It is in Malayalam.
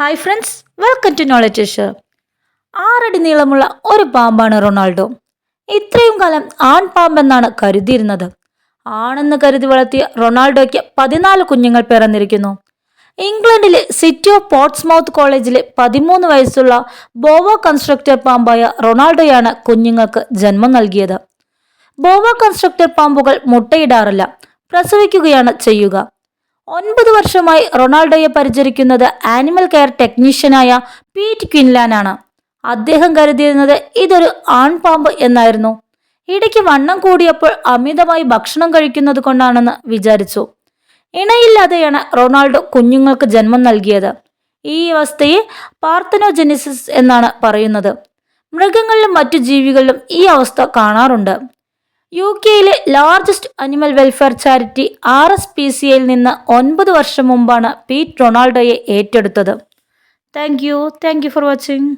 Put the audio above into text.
Hi friends welcome to knowledge share ആറടി നീളമുള്ള ഒരു പാമ്പാണ് റൊണാൾഡോ. ഇത്രയും കാലം ആൺ പാമ്പെന്നാണ് കരുതിയിരുന്നത്. ആണെന്ന് കരുതി വളർത്തിയ റൊണാൾഡോയ്ക്ക് പതിനാല് കുഞ്ഞുങ്ങൾ പിറന്നിരിക്കുന്നു. ഇംഗ്ലണ്ടിലെ സിറ്റി ഓഫ് പോർട്സ്മൗത്ത് കോളേജിലെ പതിമൂന്ന് വയസ്സുള്ള ബോവോ കൺസ്ട്രക്ടർ പാമ്പായ റൊണാൾഡോയാണ് കുഞ്ഞുങ്ങൾക്ക് ജന്മം നൽകിയത്. ബോവോ കൺസ്ട്രക്ടർ പാമ്പുകൾ മുട്ടയിടാറില്ല. പ്രസവിക്കുകയാണ് ചെയ്യുക. ഒൻപത് വർഷമായി റൊണാൾഡോയെ പരിചരിക്കുന്നത് ആനിമൽ കെയർ ടെക്നീഷ്യനായ പീറ്റ് ക്വിൻലാനാണ്. അദ്ദേഹം കരുതിയിരുന്നത് ഇതൊരു ആൺപാമ്പ് എന്നായിരുന്നു. ഇടയ്ക്ക് വണ്ണം കൂടിയപ്പോൾ അമിതമായി ഭക്ഷണം കഴിക്കുന്നത് കൊണ്ടാണെന്ന് വിചാരിച്ചു. ഇണയില്ലാതെയാണ് റൊണാൾഡോ കുഞ്ഞുങ്ങൾക്ക് ജന്മം നൽകിയത്. ഈ അവസ്ഥയെ പാർത്തനോജെനിസിസ് എന്നാണ് പറയുന്നത്. മൃഗങ്ങളിലും മറ്റു ജീവികളിലും ഈ അവസ്ഥ കാണാറുണ്ട്. യു കെയിലെ largest animal welfare charity R S P C യിൽ നിന്ന് ഒൻപത് വർഷം മുമ്പാണ് പീറ്റ് റൊണാൾഡോയെ ഏറ്റെടുത്തത്. Thank you thank you for watching